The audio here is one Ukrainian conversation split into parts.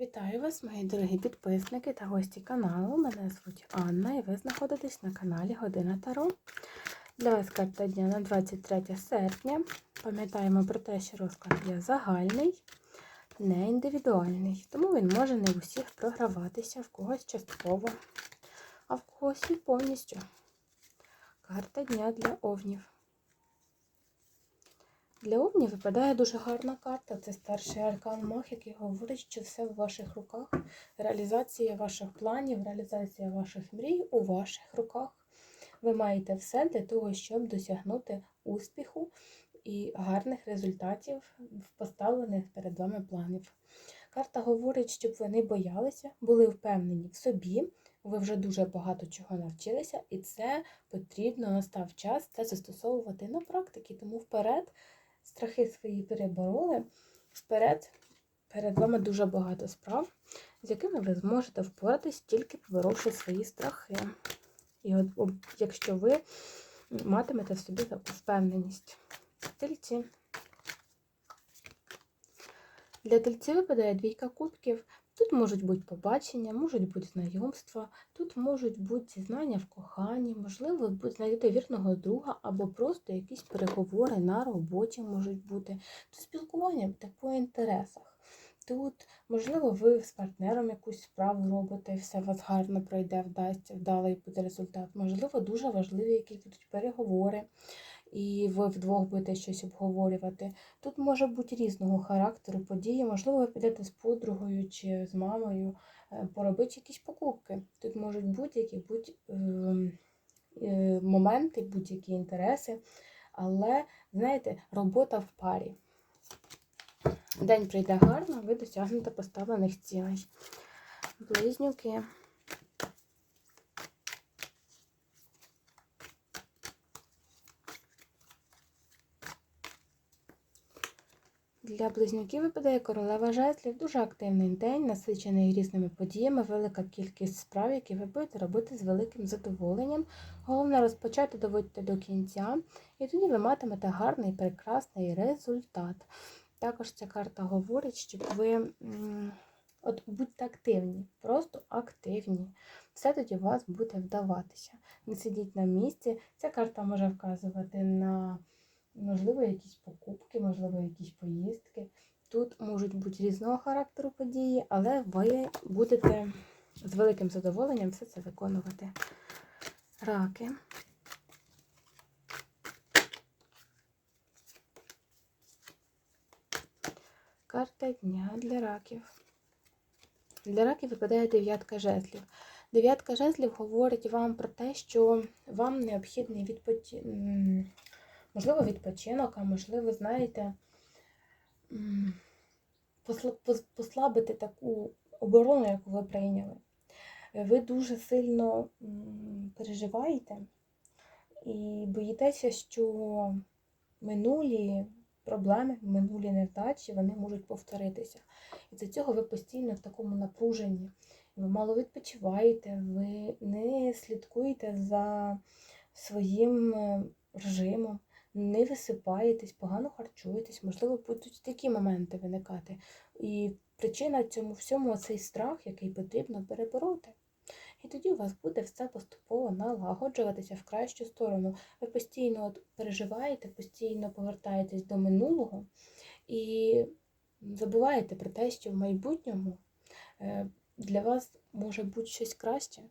Вітаю вас, мої дорогі підписники та гості каналу. Мене звуть Анна і ви знаходитесь на каналі Година Таро. Для вас карта дня на 23 серпня. Пам'ятаємо про те, що розклад є загальний, не індивідуальний, тому він може не в усіх програватися, в когось частково, а в когось і повністю. Карта дня для овнів. Для Овні випадає дуже гарна карта. Це старший аркан Мах, який говорить, що все в ваших руках. Реалізація ваших планів, реалізація ваших мрій у ваших руках. Ви маєте все для того, щоб досягнути успіху і гарних результатів в поставлених перед вами планів. Карта говорить, щоб ви не боялися, були впевнені в собі. Ви вже дуже багато чого навчилися, і це потрібно настав час це застосовувати на практиці. Тому вперед страхи свої перебороли, вперед перед вами дуже багато справ, з якими ви зможете впоратись, тільки поборовши свої страхи. І от, якщо ви матимете в собі таку впевненість. Тельці. Для тельці випадає двійка кубків. Тут можуть бути побачення, можуть бути знайомства, тут можуть бути зізнання в коханні, можливо, знайдете вірного друга, або просто якісь переговори на роботі можуть бути. Тут спілкування буде по інтересах. Тут, можливо, ви з партнером якусь справу робите, і все у вас гарно пройде, вдасться, вдалий буде результат. Можливо, дуже важливі якісь будуть переговори і ви вдвох будете щось обговорювати. Тут може бути різного характеру події. Можливо, ви підете з подругою чи з мамою е, поробити якісь покупки. Тут можуть будь-які будь, е, е, моменти, будь-які інтереси, але, знаєте, робота в парі. День прийде гарно, ви досягнете поставлених цілей. Близнюки. Для близнюків випадає королева жезлів. Дуже активний день, насичений різними подіями, велика кількість справ, які ви будете робити з великим задоволенням. Головне розпочати доводити до кінця, і тоді ви матимете гарний, прекрасний результат. Також ця карта говорить, щоб ви от будьте активні, просто активні. Все тоді у вас буде вдаватися. Не сидіть на місці. Ця карта може вказувати на можливо, якісь покупки, можливо, якісь поїздки. Тут можуть бути різного характеру події, але ви будете з великим задоволенням все це виконувати. Раки. Карта дня для раків. Для раків випадає дев'ятка жезлів. Дев'ятка жезлів говорить вам про те, що вам необхідний відпочинок можливо, відпочинок, а можливо, знаєте, послабити таку оборону, яку ви прийняли. Ви дуже сильно переживаєте і боїтеся, що минулі проблеми, минулі невдачі, вони можуть повторитися. І за цього ви постійно в такому напруженні. Ви мало відпочиваєте, ви не слідкуєте за своїм е, режимом не висипаєтесь, погано харчуєтесь, можливо, будуть такі моменти виникати. І причина цьому всьому цей страх, який потрібно перебороти. І тоді у вас буде все поступово налагоджуватися в кращу сторону. Ви постійно от переживаєте, постійно повертаєтесь до минулого і забуваєте про те, що в майбутньому е, для вас може бути щось краще.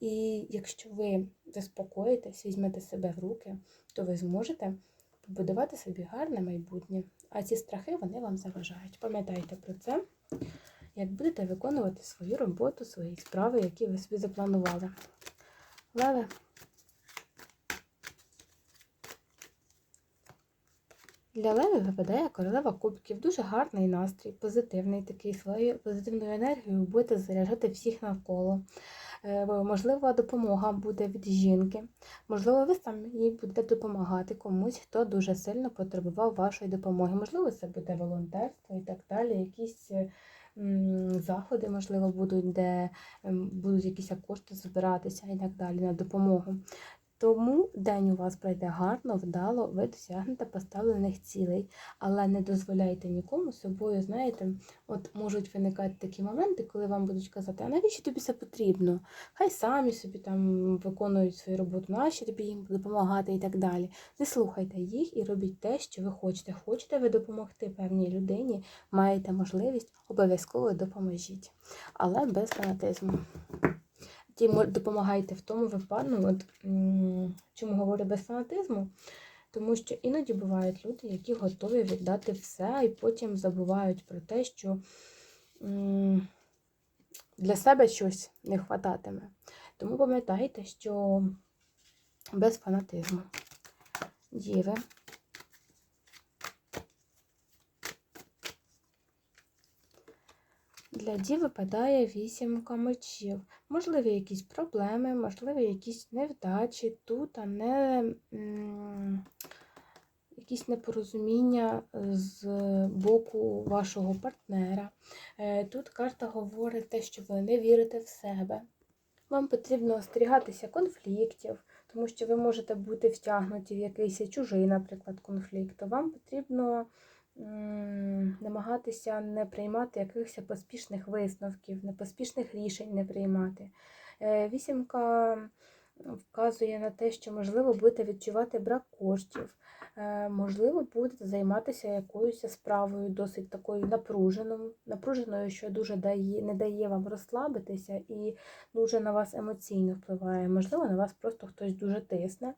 І якщо ви заспокоїтесь, візьмете себе в руки, то ви зможете побудувати собі гарне майбутнє. А ці страхи вони вам заважають. Пам'ятайте про це, як будете виконувати свою роботу, свої справи, які ви собі запланували. Леве. Для Леви випадає королева кубків. Дуже гарний настрій, позитивний такий, своєю позитивною енергією будете заряджати всіх навколо. Е, можливо, допомога буде від жінки. Можливо, ви самі будете допомагати комусь, хто дуже сильно потребував вашої допомоги. Можливо, це буде волонтерство і так далі. Якісь заходи, можливо, будуть, де ем, будуть якісь кошти збиратися і так далі на допомогу. Тому день у вас пройде гарно, вдало, ви досягнете поставлених цілей, але не дозволяйте нікому собою, знаєте, от можуть виникати такі моменти, коли вам будуть казати, а навіщо тобі це потрібно? Хай самі собі там виконують свою роботу, нащо тобі їм допомагати і так далі. Не слухайте їх і робіть те, що ви хочете. Хочете ви допомогти певній людині, маєте можливість, обов'язково допоможіть, але без фанатизму. Ті допомагайте в тому випадку, от, чому говорю без фанатизму, тому що іноді бувають люди, які готові віддати все, і потім забувають про те, що для себе щось не хвататиме. Тому пам'ятайте, що без фанатизму. Діви. Для випадає вісімка мечів. Можливі якісь проблеми, можливі якісь невдачі тут, а не якісь непорозуміння з боку вашого партнера. Е, Тут карта говорить те, що ви не вірите в себе. Вам потрібно остерігатися конфліктів, тому що ви можете бути втягнуті в якийсь чужий, наприклад, конфлікт. Вам потрібно намагатися не приймати якихось поспішних висновків, не поспішних рішень не приймати. Е, Вісімка вказує на те, що можливо будете відчувати брак коштів, е, можливо, будете займатися якоюсь справою досить такою напруженою, напруженою, що дуже дає, не дає вам розслабитися і дуже на вас емоційно впливає. Можливо, на вас просто хтось дуже тисне,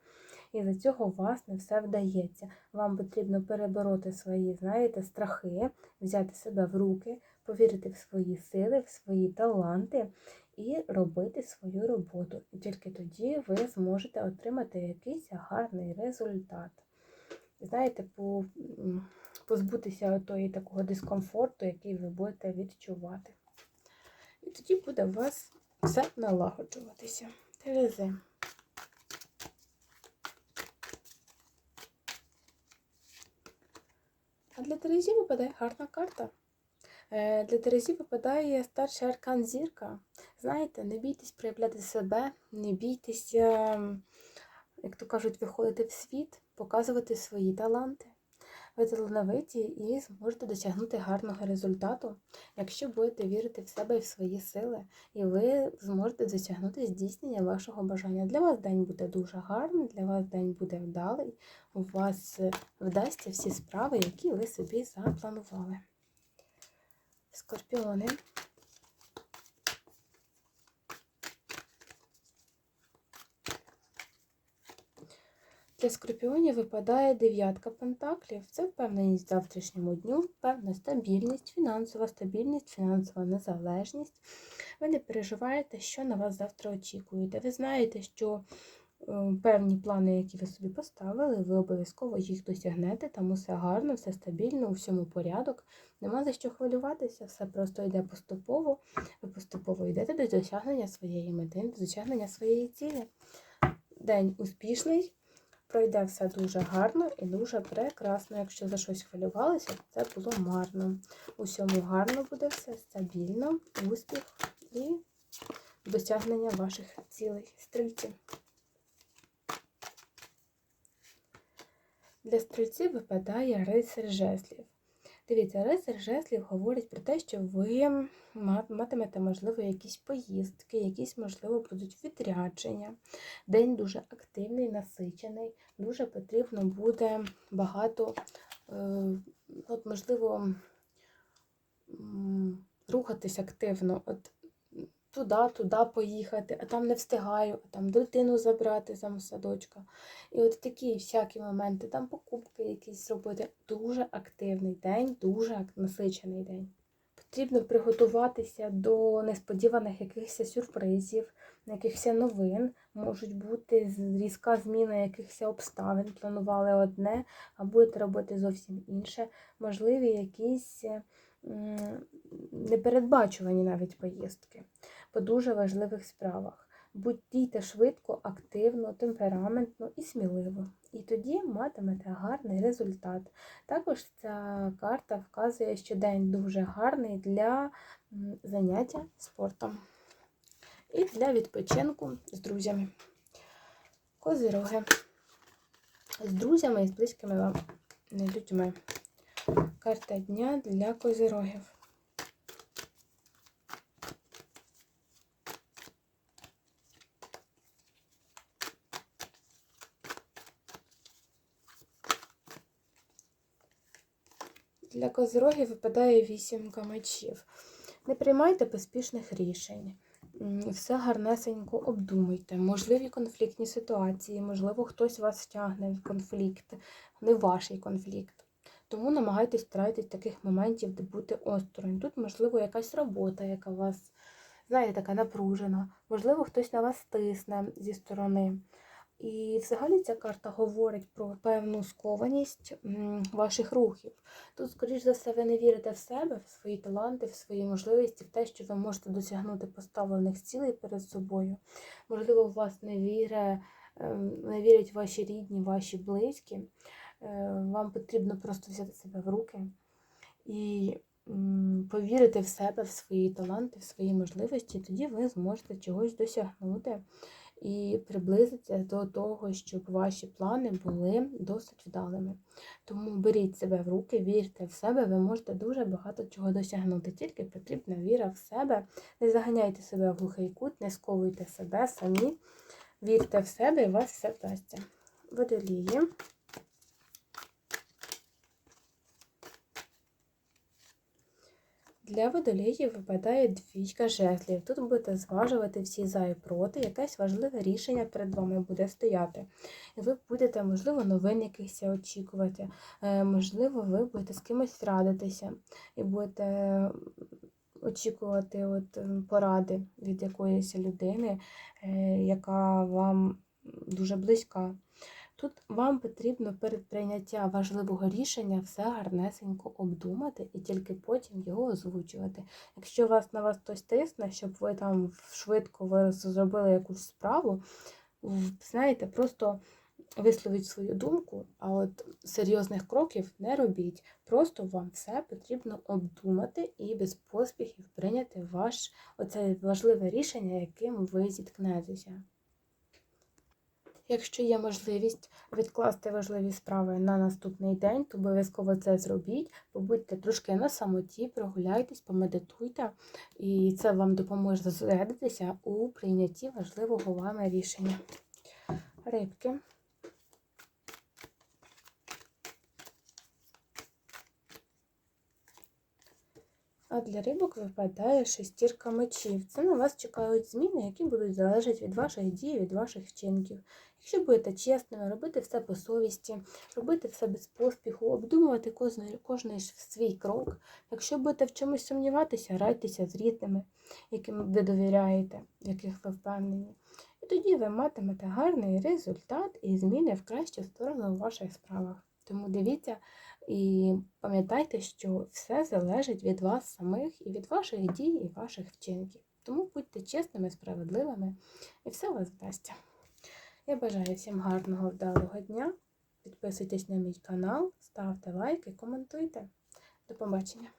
і за цього у вас не все вдається. Вам потрібно перебороти свої, знаєте, страхи, взяти себе в руки, повірити в свої сили, в свої таланти і робити свою роботу. І тільки тоді ви зможете отримати якийсь гарний результат. Знаєте, по, позбутися тої такого дискомфорту, який ви будете відчувати. І тоді буде у вас все налагоджуватися. Терези. А для Терезі випадає гарна карта. Е, Для Терезі випадає старший аркан зірка. Знаєте, не бійтесь проявляти себе, не бійтесь, як то кажуть, виходити в світ, показувати свої таланти. Ви талановиті і зможете досягнути гарного результату, якщо будете вірити в себе і в свої сили, і ви зможете досягнути здійснення вашого бажання. Для вас день буде дуже гарний, для вас день буде вдалий, у вас вдасться всі справи, які ви собі запланували. Скорпіони. Для скорпіонів випадає дев'ятка пентаклів. Це впевненість в завтрашньому дню, певна стабільність, фінансова стабільність, фінансова незалежність. Ви не переживаєте, що на вас завтра очікуєте. Ви знаєте, що е, певні плани, які ви собі поставили, ви обов'язково їх досягнете, там усе гарно, все стабільно, у всьому порядок. Нема за що хвилюватися, все просто йде поступово. Ви поступово йдете до досягнення своєї мети, до досягнення своєї цілі. День успішний. Пройде все дуже гарно і дуже прекрасно. Якщо за щось хвилювалися, це було марно. Усьому гарно буде все, стабільно, успіх і досягнення ваших цілей. Стрільці. Для стрільців випадає рицар жезлів. Дивіться, рицар жеслів говорить про те, що ви матимете, можливо, якісь поїздки, якісь, можливо, будуть відрядження. День дуже активний, насичений, дуже потрібно буде багато, е, от, можливо, рухатись активно. От туди, туди поїхати, а там не встигаю, а там дитину забрати з садочка. І от такі всякі моменти, там покупки якісь зробити. Дуже активний день, дуже насичений день. Потрібно приготуватися до несподіваних якихось сюрпризів, якихось новин. Можуть бути різка зміна якихось обставин. Планували одне, а будете робити зовсім інше. Можливі якісь непередбачувані навіть поїздки по дуже важливих справах. Будь швидко, активно, темпераментно і сміливо. І тоді матимете гарний результат. Також ця карта вказує, що день дуже гарний для заняття спортом і для відпочинку з друзями. Козироги. З друзями і з близькими вам людьми. Карта дня для козирогів. Для козирогів випадає вісімка мечів. Не приймайте поспішних рішень. Все гарнесенько обдумуйте. Можливі конфліктні ситуації, можливо, хтось вас втягне в конфлікт, не ваш конфлікт. Тому намагайтесь старайтесь таких моментів, де бути осторонь. Тут, можливо, якась робота, яка вас, знаєте, така напружена. Можливо, хтось на вас тисне зі сторони. І взагалі ця карта говорить про певну скованість ваших рухів. Тут, скоріш за все, ви не вірите в себе, в свої таланти, в свої можливості, в те, що ви можете досягнути поставлених цілей перед собою. Можливо, в вас не віре, ем, не вірять ваші рідні, ваші близькі. Е, Вам потрібно просто взяти себе в руки і повірити в себе, в свої таланти, в свої можливості. Тоді ви зможете чогось досягнути і приблизитися до того, щоб ваші плани були досить вдалими. Тому беріть себе в руки, вірте в себе, ви можете дуже багато чого досягнути. Тільки потрібна віра в себе. Не заганяйте себе в глухий кут, не сковуйте себе самі. Вірте в себе і у вас все вдасться. Водолії. Для водоліїв випадає двічка жезлів. Тут будете зважувати всі за і проти, якесь важливе рішення перед вами буде стояти. І ви будете, можливо, новин якихось очікувати, е, можливо, ви будете з кимось радитися і будете очікувати от поради від якоїсь людини, е, яка вам дуже близька. Тут вам потрібно перед прийняттям важливого рішення все гарнесенько обдумати і тільки потім його озвучувати. Якщо вас на вас хтось тисне, щоб ви там швидко ви зробили якусь справу, знаєте, просто висловіть свою думку, а от серйозних кроків не робіть. Просто вам все потрібно обдумати і без поспіхів прийняти ваш оце важливе рішення, яким ви зіткнетеся. Якщо є можливість відкласти важливі справи на наступний день, то обов'язково це зробіть. Побудьте трошки на самоті, прогуляйтесь, помедитуйте, і це вам допоможе зосередитися у прийнятті важливого вами рішення. Рибки. А для рибок випадає шестірка мечів. Це на вас чекають зміни, які будуть залежати від ваших дій, від ваших вчинків. Якщо будете чесними, робити все по совісті, робити все без поспіху, обдумувати кожний, кожний свій крок. Якщо будете в чомусь сумніватися, райтеся з рідними, яким ви довіряєте, в яких ви впевнені. І тоді ви матимете гарний результат і зміни в кращу сторону у ваших справах. Тому дивіться і пам'ятайте, що все залежить від вас самих і від ваших дій і ваших вчинків. Тому будьте чесними, справедливими, і все у вас вдасться. Я бажаю всім гарного, вдалого дня. Підписуйтесь на мій канал, ставте лайки, коментуйте. До побачення!